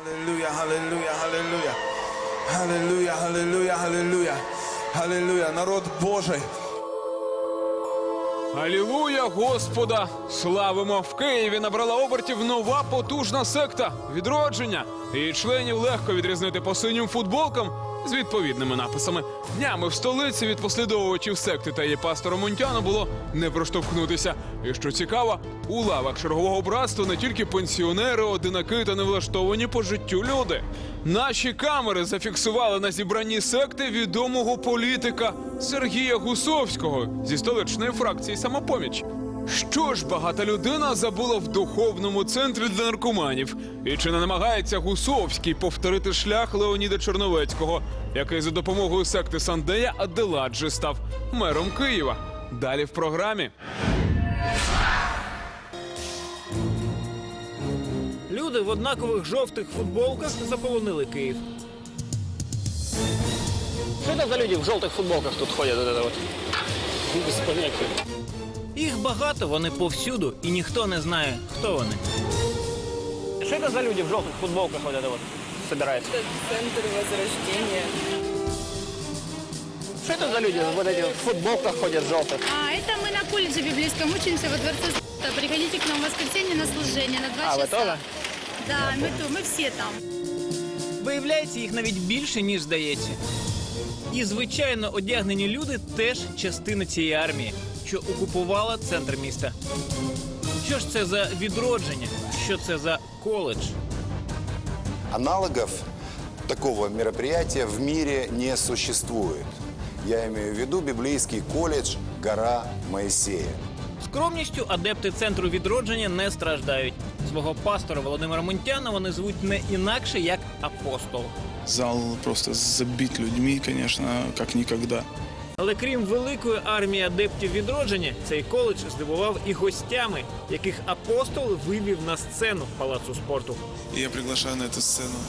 Hallelujah, hallelujah, hallelujah. Hallelujah, hallelujah, hallelujah. Hallelujah. Народ Божий. Алілуя, Господа! Славимо! В Києві набрала обертів нова потужна секта відродження. Її членів легко відрізнити по синім футболкам з відповідними написами. Днями в столиці від послідовувачів секти та її пастора Мунтяна було не проштовхнутися. І що цікаво, у лавах чергового братства не тільки пенсіонери, одинаки та невлаштовані по життю люди. Наші камери зафіксували на зібранні секти відомого політика Сергія Гусовського зі столичної фракції самопоміч. Що ж багата людина забула в духовному центрі для наркоманів? І чи не намагається Гусовський повторити шлях Леоніда Чорновецького, який за допомогою секти Сандея Аделаджі став мером Києва? Далі в програмі. Люди в однакових жовтих футболках заполонили Київ. Что это за люди в желтых футболках тут ходят? Вот это вот? Без понятия. Їх багато, вони повсюду, і ніхто не знає, хто вони. Что это за люди в желтых футболках вот это вот собираются? Это центр возрождения. Что это за люди вот эти в футболках ходят желтых? А, это мы на колледже библейском учимся во дворце С***а. Приходите к нам в воскресенье на служение на два А, часа. вы тоже? Да, мы, ту- мы все там. Виявляється, їх навіть більше, ніж здається. І звичайно одягнені люди теж частина цієї армії, що окупувала центр міста. Що ж це за відродження? Що це за коледж? Аналогов такого мероприятия в мире не существует. Я имею в виду библейский колледж «Гора Моисея». Скромністю адепти центру відродження не страждають. Свого пастора Володимира Мунтяна вони звуть не інакше як апостол. Зал просто забит людьми, конечно, как никогда. Але крім великої армії адептів відродження, цей коледж здивував і гостями, яких апостол вивів на сцену палацу спорту. И я приглашаю на эту сцену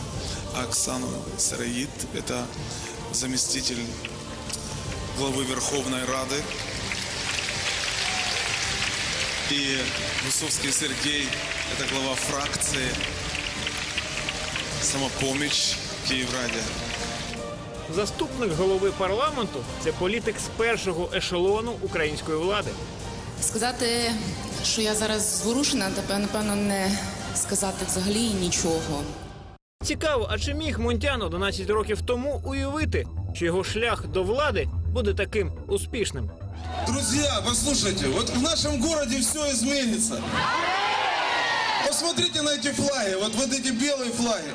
Оксану Сыроид. Это заместитель главы Верховной Рады. И Гусовский Сергей – это глава фракции «Самопомощь» в Киевраде. Заступник голови парламенту це політик з першого ешелону української влади. Сказати, що я зараз зворушена, тепер, напевно, не сказати взагалі нічого. Цікаво, а чи міг Мунтян 11 років тому уявити, що його шлях до влади буде таким успішним? Друзья, послушайте, вот в нашем городе все изменится. Посмотрите на эти флаги, вот, вот эти белые флаги.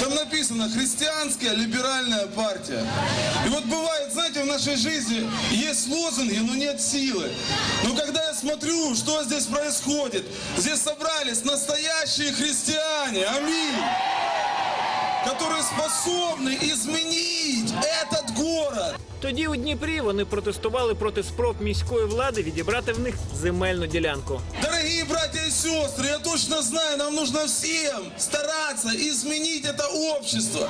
Там написано «Христианская либеральная партия». И вот бывает, знаете, в нашей жизни есть лозунги, но нет силы. Но когда я смотрю, что здесь происходит, здесь собрались настоящие христиане. Аминь которые способны изменить этот город. Тоді у Дніпрі вони протестували проти спроб міської влади відібрати в них земельну ділянку. Дорогие братья и сестры, я точно знаю, нам нужно всем стараться изменить это общество.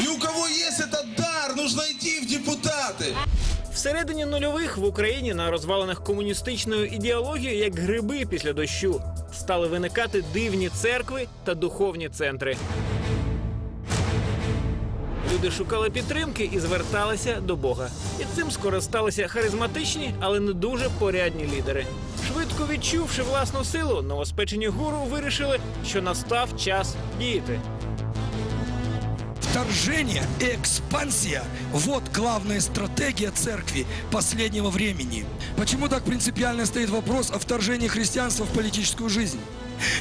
И у кого есть этот дар, нужно идти в депутаты. Всередині нульових в Україні на розвалинах комуністичної ідеології, як гриби після дощу, стали виникати дивні церкви та духовні центри. Люди шукали підтримки і зверталися до Бога. І цим скористалися харизматичні, але не дуже порядні лідери. Швидко відчувши власну силу, новоспечені гуру вирішили, що настав час діяти. Вторжение и экспансия – вот главная стратегия церкви последнего времени. Почему так принципиально стоит вопрос о вторжении христианства в политическую жизнь?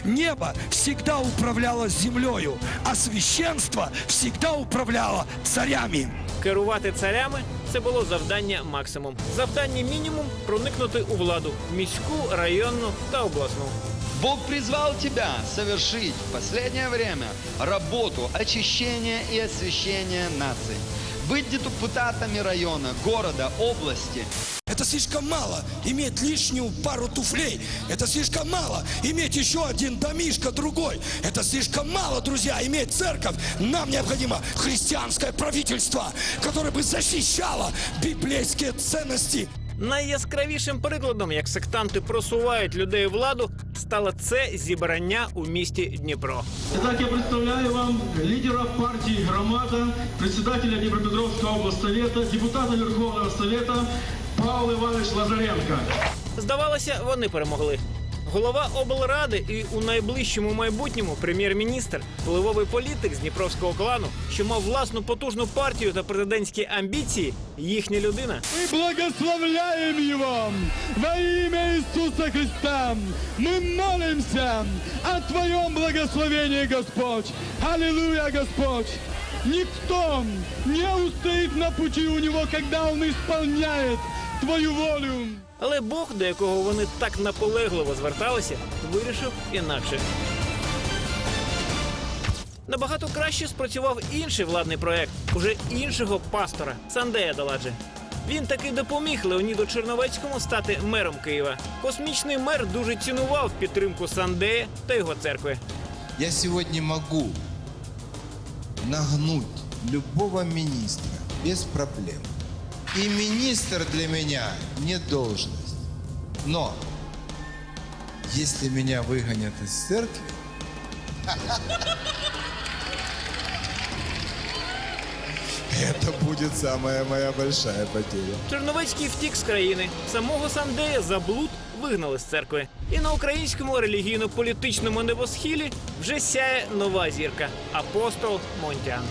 Небо всегда управляло землею, а священство всегда управляло царями. Керувати царями це було завдання максимум. Завдання мінімум проникнути у владу міську, районну та обласну. Бог призвал тебя совершить в последнее время работу очищения и освящения наций. Быть депутатами района, города, области Это слишком мало иметь лишнюю пару туфлей. Это слишком мало иметь еще один домишко другой. Это слишком мало, друзья, иметь церковь. Нам необходимо христианское правительство, которое бы защищало библейские ценности. Найяскравішим прикладом, як сектанти просувають людей у владу, стало це зібрання у місті Дніпро. Итак, я представляю вам лидера партии «Громада», председателя Днепропетровского облсовета, депутата Верховного Совета Павла Иванович Лазаренко. Здавалося, вони перемогли. Голова облради і у найближчому майбутньому прем'єр-міністр, впливовий політик з дніпровського клану, що мав власну потужну партію та президентські амбіції, їхня людина. Мы благословляем его во имя Иисуса Христа. Мы молимся о Твоем благословении, Господь. Аллилуйя, Господь. Никто не устоит на пути у него, когда он исполняет Твою волю. Але Бог, до якого вони так наполегливо зверталися, вирішив інакше. Набагато краще спрацював інший владний проект уже іншого пастора Сандея Даладжи. Він таки допоміг Леоніду Черновецькому стати мером Києва. Космічний мер дуже цінував підтримку Сандея та його церкви. Я сегодня могу нагнуть любого министра без проблем. И министр для меня не должность. Но если меня выгонят из церкви, это будет самая моя большая потеря. Черновецький втік з країни. Самого Сандея за блуд вигнали з церкви. І на українському релігійно-політичному небосхилі вже сяє нова зірка апостол Монтян.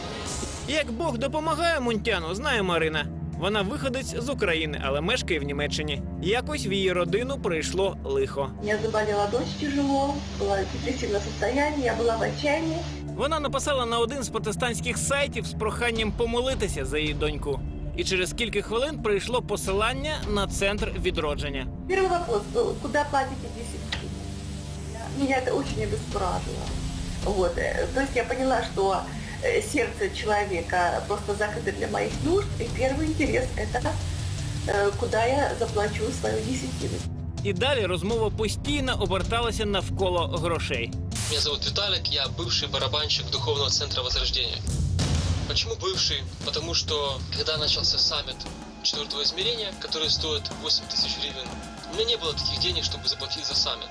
Як Бог допомагає Монтяну, знає Марина. Вона виходець з України, але мешкає в Німеччині. Якось в її родину прийшло лихо. У меня заболела дочь тяжело, было депрессивное состояние, я была в отчаянии. Вона написала на один з протестантських сайтів з проханням помолитися за її доньку. І через кілька хвилин прийшло посилання на центр відродження. Первый вопрос был, куда платите 10 тысяч? Меня это очень обескуражило. Вот. э, То есть я поняла, что э, сердце человека просто закрыто для моих нужд, и первый интерес это э, куда я заплачу свою десятину. І далі розмова постійно оберталася навколо грошей. Меня зовут Виталик, я бывший барабанщик Духовного центра Возрождения. Почему бывший? Потому что, когда начался саммит четвертого измерения, который стоит 8 тысяч гривен, у меня не было таких денег, чтобы заплатить за саммит.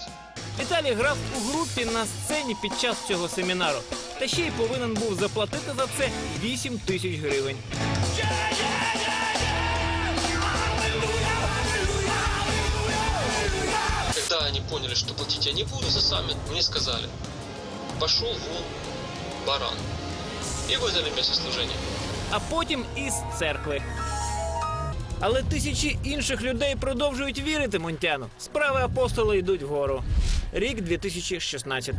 Віталій грав у групі на сцені під час цього семінару. Та ще й повинен був заплатити за це 8 тисяч гривень. Когда они поняли, что платить я не буду за саммит, мне сказали, пошел вон, баран. И выдали место служения. а потім із церкви. Але тисячі інших людей продовжують вірити Монтяну. Справи апостола йдуть вгору. Рік 2016.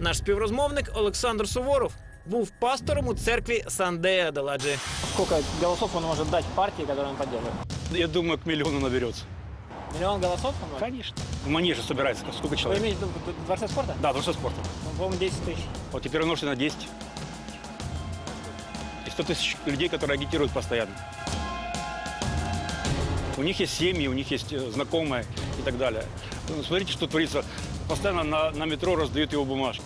Наш співрозмовник Олександр Суворов був пастором у церкві Сандея Даладжи. Сколько голосов он может дать партии, которую он поддерживает? Я думаю, к миллиону наберется. Миллион голосов? Конечно. В манеже собирается сколько Вы человек? имеете в виду в Дворце спорта? Да, дворце спорта. Ну, По-моему, 10 тысяч. Вот теперь умножьте на 10. И 100 тысяч людей, которые агитируют постоянно. У них есть семьи, у них есть э, знакомые и так далее. Ну, Смотрите, что творится. Постоянно на, на метро раздают его бумажки.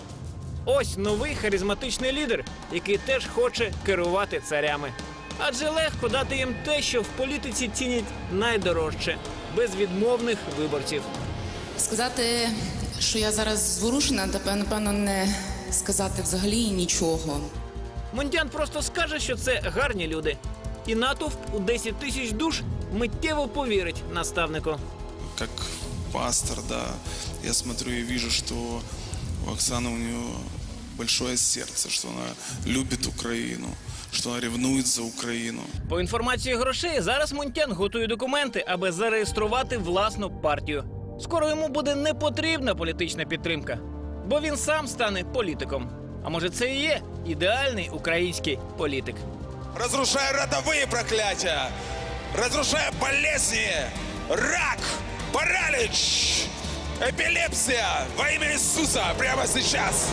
Ось новий харизматичний лідер, який теж хоче керувати царями. Адже легко дати їм те, що в політиці цінять найдорожче безвідмовних виборців. Сказати, що я зараз зворушена, тепер, напевно, не сказати взагалі нічого. Монтян просто скаже, що це гарні люди. І натовп у 10 тисяч душ миттєво повірить наставнику. Как пастор, да, я смотрю и вижу, что у Оксаны у нее большое сердце, что она любит Украину, что она ревнует за Украину. По інформації грошей, зараз Монтян готує документи, аби зареєструвати власну партію. Скоро йому буде не потрібна політична підтримка, бо він сам стане політиком. А може, це і є ідеальний український політик. Разрушая родовые проклятия, разрушая болезни, рак, паралич, эпилепсия во имя Иисуса прямо сейчас.